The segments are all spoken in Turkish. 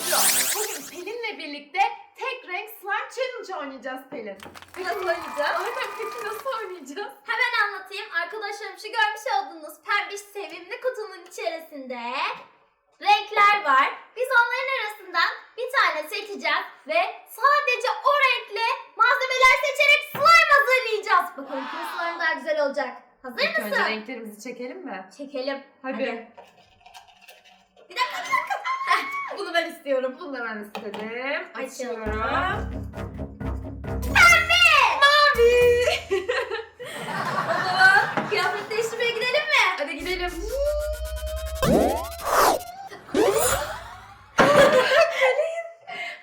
Burcu, bugün Pelin'le birlikte tek renk slime challenge oynayacağız Pelin. Nasıl oynayacağız? Aynen peki nasıl oynayacağız? Hemen anlatayım. Arkadaşlarım şu görmüş olduğunuz pembiş sevimli kutunun içerisinde renkler var. Biz onların arasından bir tane seçeceğiz ve sadece o renkle malzemeler seçerek slime hazırlayacağız. Bakalım kimin slime daha güzel olacak. Hazır İlk mısın? önce renklerimizi çekelim mi? Çekelim. Hadi. Bir bunu ben istiyorum. Bunu da ben istedim. Açıyorum. Pembe! Mavi. O zaman kıyafet değiştirmeye gidelim mi? Hadi gidelim.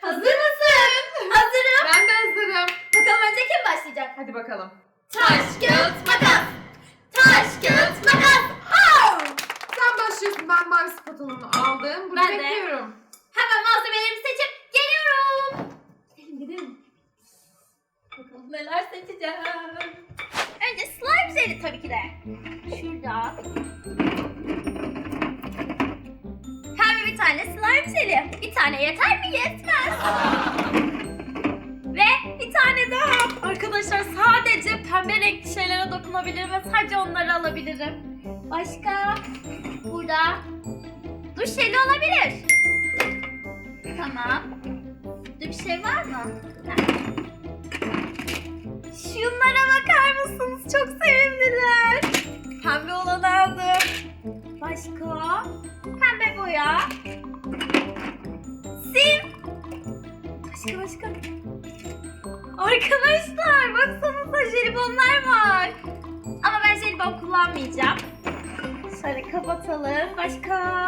Hazır mısın? Hazırım. Ben de hazırım. Bakalım önce kim başlayacak? Hadi bakalım. Taş, kağıt, makas. Taş, kağıt, makas. Au! Sen mavi spatulumu aldım. Burada Ben de. bekliyorum. Hemen malzemelerimi seçip geliyorum. Gidelim gidelim. Bakalım neler seçeceğim. Önce slime jeli tabii ki de. Şurada. Pembe bir tane slime jeli. Bir tane yeter mi? Yetmez. Ve bir tane daha. Arkadaşlar sadece pembe renkli şeylere dokunabilirim ve sadece onları alabilirim. Başka? Burada duş jeli olabilir. Tamam. Burada bir şey var mı? Şunlara bakar mısınız? Çok sevimliler. Pembe olanı aldım. Başka? Pembe boya. Sim. Başka başka. Arkadaşlar baksanıza jelibonlar var. Ama ben jelibon kullanmayacağım. Şöyle kapatalım. Başka?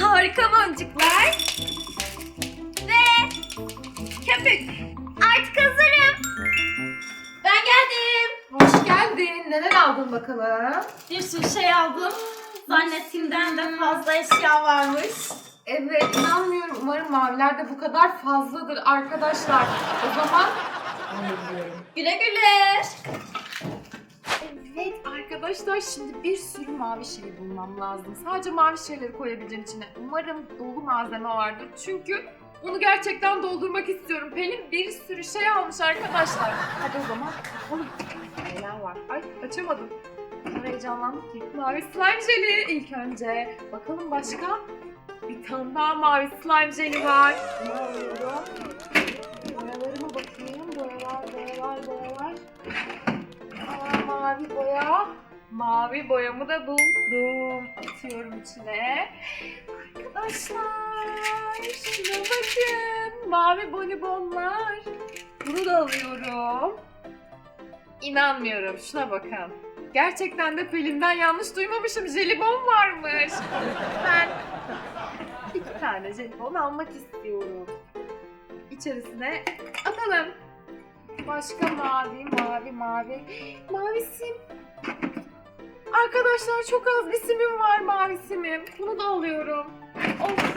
Harika boncuklar. Ve köpük. Artık hazırım. Ben geldim. Hoş geldin. Neler aldın bakalım? Bir sürü şey aldım. Zannettiğimden de fazla eşya varmış. Evet inanmıyorum. Umarım maviler de bu kadar fazladır arkadaşlar. O zaman Güle güle. Evet arkadaşlar şimdi bir sürü mavi şey bulmam lazım. Sadece mavi şeyleri koyabileceğim içine. Umarım dolu malzeme vardır. Çünkü bunu gerçekten doldurmak istiyorum. Pelin bir sürü şey almış arkadaşlar. Hadi o zaman bakalım. Neler var? Ay açamadım. Ben heyecanlandım ki. Mavi slime jeli ilk önce. Bakalım başka? Bir tane daha mavi slime jeli var. Ne alıyorum? Mavi boya. Mavi boyamı da buldum. Atıyorum içine. Arkadaşlar şuna bakın. Mavi bonibonlar. Bunu da alıyorum. İnanmıyorum. Şuna bakın. Gerçekten de Pelin'den yanlış duymamışım. Jelibon varmış. Ben iki tane jelibon almak istiyorum. İçerisine atalım. Başka mavi, mavi, mavi. Mavi sim. Arkadaşlar çok az bir simim var mavi simim. Bunu da alıyorum. Of.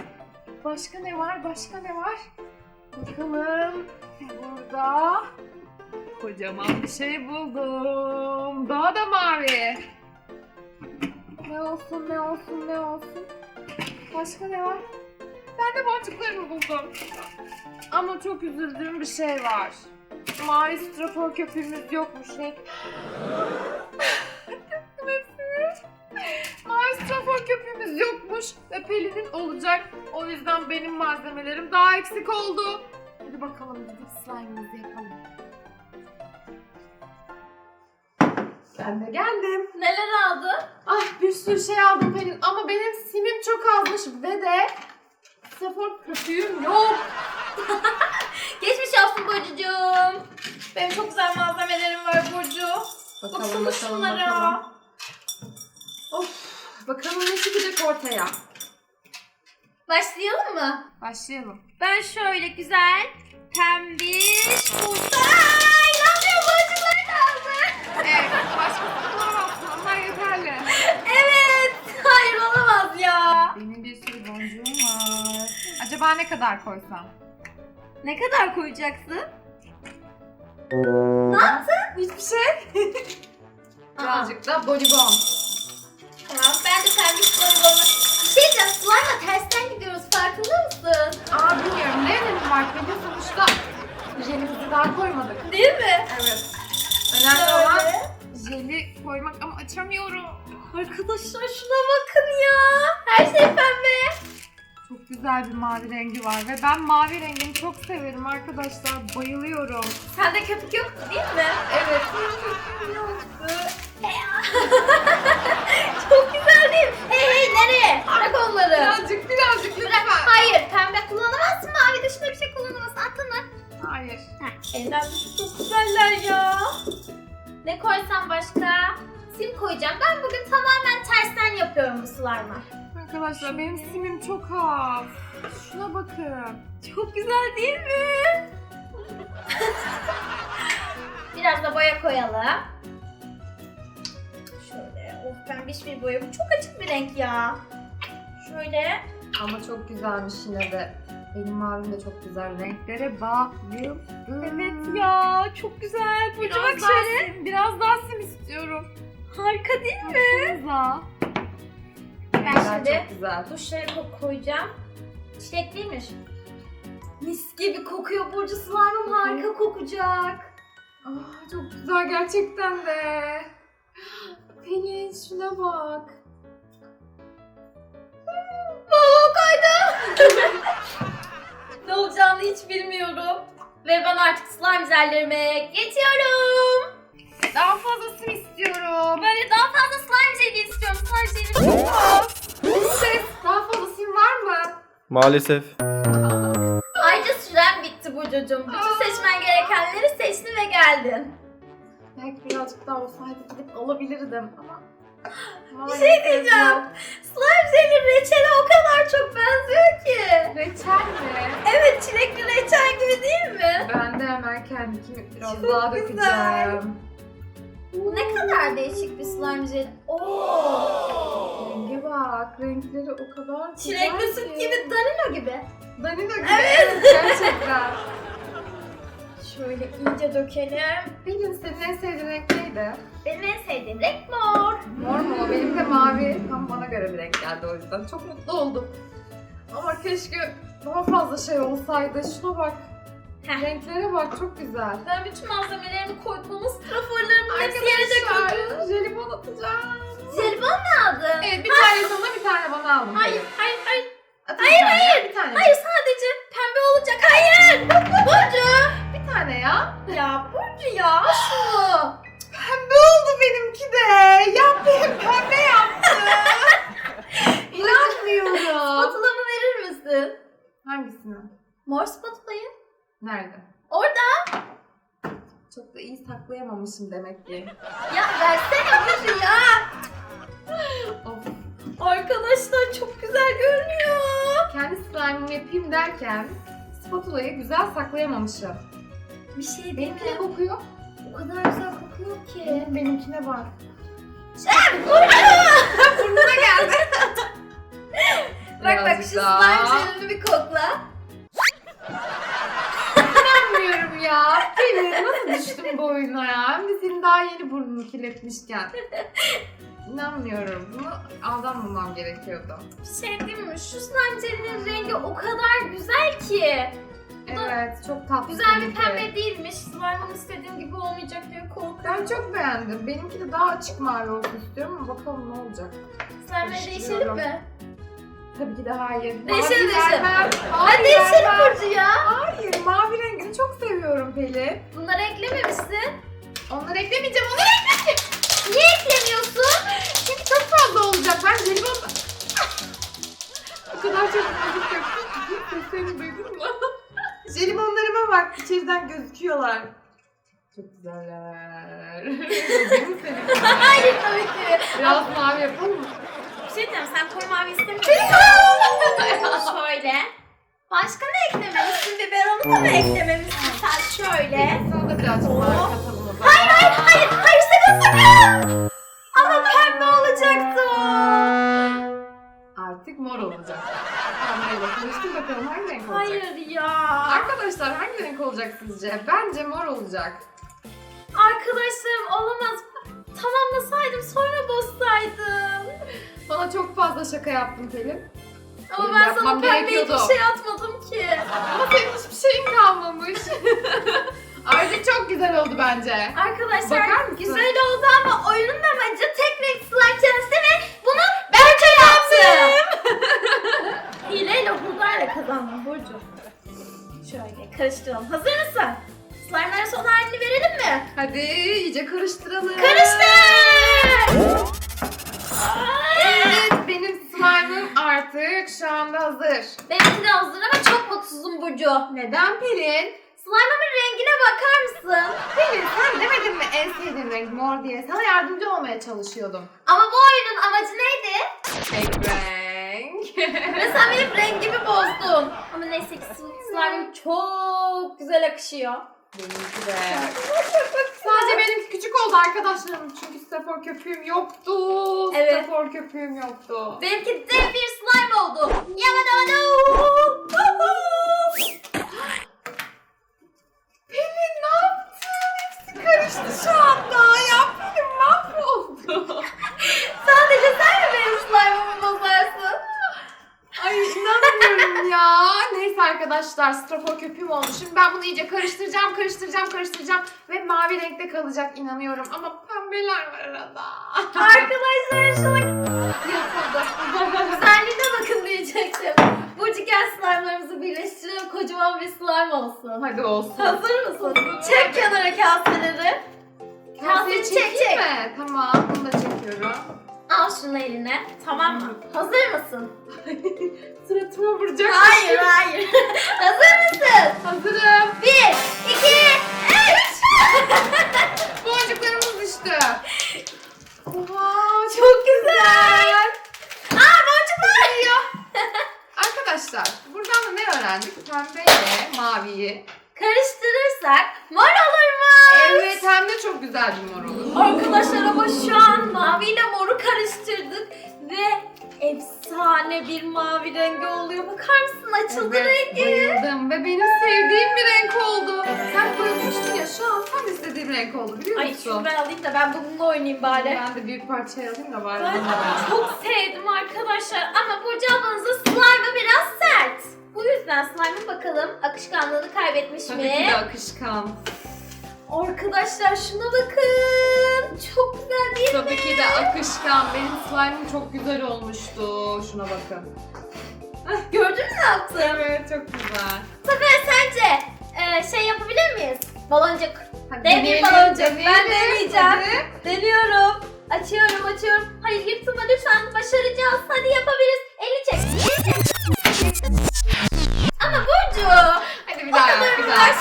Başka ne var? Başka ne var? Bakalım. Burada kocaman bir şey buldum. Daha da mavi. Ne olsun, ne olsun, ne olsun? Başka ne var? Ben de boncuklarımı buldum. Ama çok üzüldüğüm bir şey var. Mavi strafor köpüğümüz yokmuş renk. Döktüm hepsini. Mavi strafor köpüğümüz yokmuş ve Pelin'in olacak. O yüzden benim malzemelerim daha eksik oldu. Hadi bakalım gidip slime'ımızı yapalım. Ben de geldim. Neler aldın? Ah bir sürü şey aldım Pelin ama benim simim çok azmış ve de strafor köpüğüm yok. Geçmiş olsun Burcucuğum. Benim çok güzel malzemelerim var Burcu. Baksana şunlara. Of, bakalım ne çıkacak ortaya. Başlayalım mı? Başlayalım. Ben şöyle güzel pembiş burada. Ay inanmıyorum boncukları da aldım. Evet, başka bulamazsın. Onlar yeterli. Evet. Hayır olamaz ya. Benim bir sürü boncuğum var. Acaba ne kadar koysam? Ne kadar koyacaksın? Ee, ne yaptın? Hiçbir şey. Birazcık da bonibon. Tamam ben de servis bonibonu. Bir şey diyeceğim slime'la tersten gidiyoruz farkında mısın? Aa bilmiyorum ne önemi var? Bir sonuçta jelimizi daha koymadık. Değil mi? Evet. Önemli olan jeli koymak ama açamıyorum. Arkadaşlar şuna bakın ya. Her şey pembe. Çok güzel bir mavi rengi var ve ben mavi rengini çok severim arkadaşlar. Bayılıyorum. Sende köpük yoktu değil mi? Evet. Çok güzel değil mi? Hey hey nereye? Bırak onları. Birazcık birazcık lütfen. Hayır pembe kullanamazsın. Mavi dışında bir şey kullanamazsın. Atını. Hayır. Elden çok güzeller ya. Ne koysam başka? Sim koyacağım. Ben bugün tamamen tersten yapıyorum bu slime'ı. Arkadaşlar benim simim çok az. Şuna bakın. Çok güzel değil mi? Biraz da boya koyalım. Şöyle. Of pembiş bir boya. Bu çok açık bir renk ya. Şöyle. Ama çok güzelmiş yine de. Benim mavim de çok güzel. Renklere bayıldım. Evet ya. Çok güzel. Burcu bak şöyle. sim, biraz daha sim istiyorum. Harika değil mi? Baksanıza. Ben şimdi çok güzel. duşları ko- koyacağım. Çilekliymiş. Mis gibi kokuyor Burcu. Slime'ım harika kokacak. Aa, çok güzel gerçekten de. Pelin şuna bak. Balon kaydı. ne olacağını hiç bilmiyorum. Ve ben artık slime jellerime geçiyorum. Daha fazla sim istiyorum. Böyle daha fazla slime jeli istiyorum. Slime jeli çok az. Ses, daha fazla sim var mı? Maalesef. Ayrıca süren bitti Burcucuğum. Bütün seçmen gerekenleri seçtin ve geldin. Belki birazcık daha olsaydı gidip alabilirdim ama... Bir şey diyeceğim. Slime jeli reçele o kadar çok benziyor ki. Reçel mi? Evet çilekli reçel gibi değil mi? Ben de hemen kendimi biraz Çok daha güzel. dökeceğim. Bu ne kadar değişik bir slime jeli. Oo. Bak, renkleri o kadar güzel Çilekli süt ki. gibi, Danilo gibi. Danilo gibi. Evet. Gerçekten. Şöyle iyice dökelim. Pelin senin en sevdiğin renk neydi? Benim en sevdiğim renk mor. Mor mu? Benim de mavi. Tam bana göre bir renk geldi o yüzden. Çok mutlu oldum. Ama keşke daha fazla şey olsaydı. Şuna bak. Heh. Renklere bak çok güzel. Ben bütün malzemelerimi koydum ama straforlarımın bir tane aldım. Hayır, hayır, hayır. Atayım hayır, hayır. Bir tane. Hayır sadece pembe olacak. Hayır. Burcu. Bir tane ya. Ya Burcu ya şunu. Pembe oldu benimki de. Ya benim pembe yaptı. İnanmıyorum. Spatulamı verir misin? Hangisini? Mor spatulayı. Nerede? Orada. Çok da iyi saklayamamışım demek ki. Ya versene Burcu ya. Of. Arkadaşlar çok güzel görünüyor. Kendi slime'ımı yapayım derken spatulayı güzel saklayamamışım. Bir şey Benimki ne kokuyor? O kadar güzel kokuyor ki. Benimkine bak. Burcu. Burnuna geldi. Bak bak şu slime jelini bir kokla. İnanmıyorum ya. Pelin nasıl düştüm bu oyuna ya? Hem de senin daha yeni burnunu kirletmişken. İnanmıyorum. Bunu aldanmamam gerekiyordu. Bir şey diyeyim mi? Şu slime jelinin rengi o kadar güzel ki. Bu da Evet, çok tatlı. Güzel bir pembe değilmiş. Slime'ım istediğim gibi olmayacak diye korkuyorum. Ben çok beğendim. Benimki de daha açık mavi olsun istiyorum ama bakalım ne olacak. Slime'le değişelim mi? Tabii ki de hayır. Değişelim, Mavi değişelim. vermem. Hadi Hayır, değişelim vermem. Burcu ya. Hayır, mavi rengini çok seviyorum Pelin. Bunları eklememişsin. Onları eklemeyeceğim, onları eklemeyeceğim. Niye eklemiyorsun? Çünkü çok fazla olacak. Ben jelibon... o kadar çok müzik yaptım ki seslerini duydun mu? Jelibonlarıma bak, içeriden gözüküyorlar. Çok güzeller. Hayır tabii ki. Biraz mavi yapalım mı? Bir şey diyeceğim sen koyu mavi istemiyorsun. şöyle. Başka ne eklememişsin? Biberonu da mı eklememişsin sen şöyle? Sana da birazcık mavi katalım sakın. Ama pembe olacaktı o. Artık mor olacak. Pembeyle konuştum bakalım hangi renk olacak? Hayır ya. Arkadaşlar hangi renk olacak sizce? Bence mor olacak. Arkadaşlarım olamaz. Tamamlasaydım sonra bozsaydım. Sana çok fazla şaka yaptım Pelin. Ama Benim ben sana yapmam pembe gerekiyordu. hiçbir şey atmadım ki. Ama senin hiçbir şeyin kalmamış. Ayrıca çok güzel oldu bence. Arkadaşlar Bakar mısın? güzel oldu ama oyunun amacı tek renk slime challenge'de ve bunu ben kazandım. Hileyle hurdayla kazandım Burcu. Şöyle karıştıralım. Hazır mısın? Slime'ların son halini verelim mi? Hadi iyice karıştıralım. Karıştır! Evet benim slime'ım artık şu anda hazır. Benimki de hazır ama çok mutsuzum Burcu. Neden Pelin? Rengine bakar mısın? Pelin sen demedin mi en sevdiğim renk mor diye? Sana yardımcı olmaya çalışıyordum. Ama bu oyunun amacı neydi? Tek renk. Ve sen benim rengimi bozdun. Ama neyse ki slime'ım çok güzel akışıyor. Benimki de. Sadece benimki küçük oldu arkadaşlarım. Çünkü strafor köpüğüm yoktu. Evet. Strafor köpüğüm yoktu. Benimki dev bir slime oldu. Yamadamadı. Pelin ne yaptın? Hepsi karıştı şu anda. Ya Pelin mahvoldu. Sadece sen mi benim slime'ımı bozarsın? Ay inanmıyorum ya. Neyse arkadaşlar strafor köpüğüm. Şimdi ben bunu iyice karıştıracağım, karıştıracağım, karıştıracağım. Ve mavi renkte kalacak inanıyorum. Ama pembeler var arada. Arkadaşlar şuna yapıldı. Güzelliğine bakın diyecektim. Burcu gel slime'larımızı birleştirelim. Kocaman bir slime olsun. Hadi olsun. Hazır mısın? Çek kenara kaseleri. Kaseyi Kaseyi çek çekeyim çek. mi? Tamam bunu da çekiyorum. Al şunu eline. Tamam mı? Hazır mısın? Suratıma vuracak. Hayır hayır. Hazır mısın? Hazırım. Bir, efsane bir mavi rengi oluyor. Bakar mısın açıldı Evet, rengi. bayıldım ve benim sevdiğim bir renk oldu. Sen koymuştun ya şu an tam istediğim renk oldu biliyor Ay musun? şunu ben alayım da ben bununla oynayayım bari. Ben de büyük parçayı alayım da bari Ben çok sevdim arkadaşlar ama Burcu ablanızın slime'ı biraz sert. Bu yüzden slime'ı bakalım akışkanlığını kaybetmiş Tabii mi? ki de akışkan. Arkadaşlar şuna bakın. Çok güzel değil mi? Tabii ki de akışkan. Benim slime'ım çok güzel olmuştu. Şuna bakın. Gördün mü ne yaptım? Evet çok güzel. Sefer sence e, şey yapabilir miyiz? Baloncuk. Hadi Dev bir deneyelim, baloncuk. deneyelim. Ben deneyeceğim. Hadi. Deniyorum. Açıyorum açıyorum. Hayır yırtılma lütfen. Başaracağız. Hadi yapabiliriz. Elini çek. Ama Burcu. Hadi bir daha yap, bir daha yap.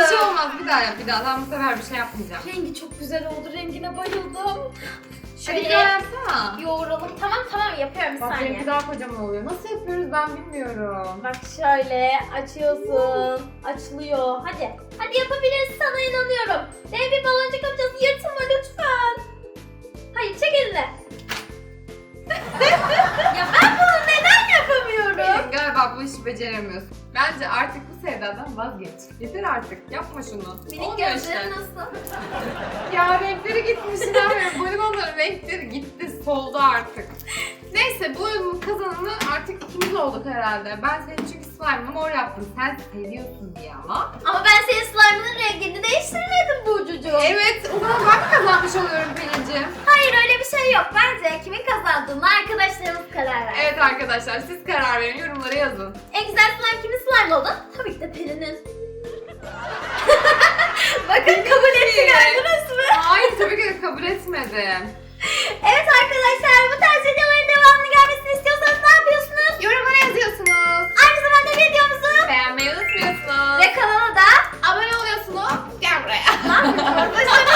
Bir şey olmaz, bir daha yap, bir daha. Ben bu sefer bir şey yapmayacağım. Rengi çok güzel oldu. Rengine bayıldım. Hadi bir Şöyle daha yapsana. yoğuralım. Tamam tamam yapıyorum bir Bak saniye. benimki daha kocaman oluyor. Nasıl yapıyoruz ben bilmiyorum. Bak şöyle açıyorsun. Açılıyor. Hadi. Hadi yapabiliriz sana inanıyorum. Dev bir baloncuk yapacağız. Yırtınma lütfen. Hayır çek elini. ya ben bunu neden yapamıyorum? Pelin galiba bu işi beceremiyorsun. Bence artık bu sevdadan vazgeç. Yeter artık. Yapma şunu. Minik Olmuyor nasıl? Ya renkleri gitmiş inanmıyorum. Balinaların renkleri gitti, soldu artık. Neyse bu kazananı artık ikimiz olduk herhalde. Ben senin çünkü slime'ı mor yaptım. Sen seviyorsun diye ama. Ama ben senin slime'ının rengini değiştirmedim Burcucuğum. Evet, o zaman ben mi kazanmış oluyorum Pelin'ciğim? Hayır öyle bir şey yok. Bence kimin kazandığını arkadaşlarımız karar versin. Evet arkadaşlar siz karar verin, yorumlara yazın. En güzel slime kimin slime oldu? Tabii ki de Pelin'in. Bakın kabul etti gördünüz mü? Hayır tabii ki de kabul etmedim. Evet arkadaşlar bu tarz videoların devamını gelmesini istiyorsanız ne yapıyorsunuz? Yorumlara yazıyorsunuz. Aynı zamanda videomuzu beğenmeyi unutmuyorsunuz. Ve kanala da abone oluyorsunuz. Gel buraya. Lan,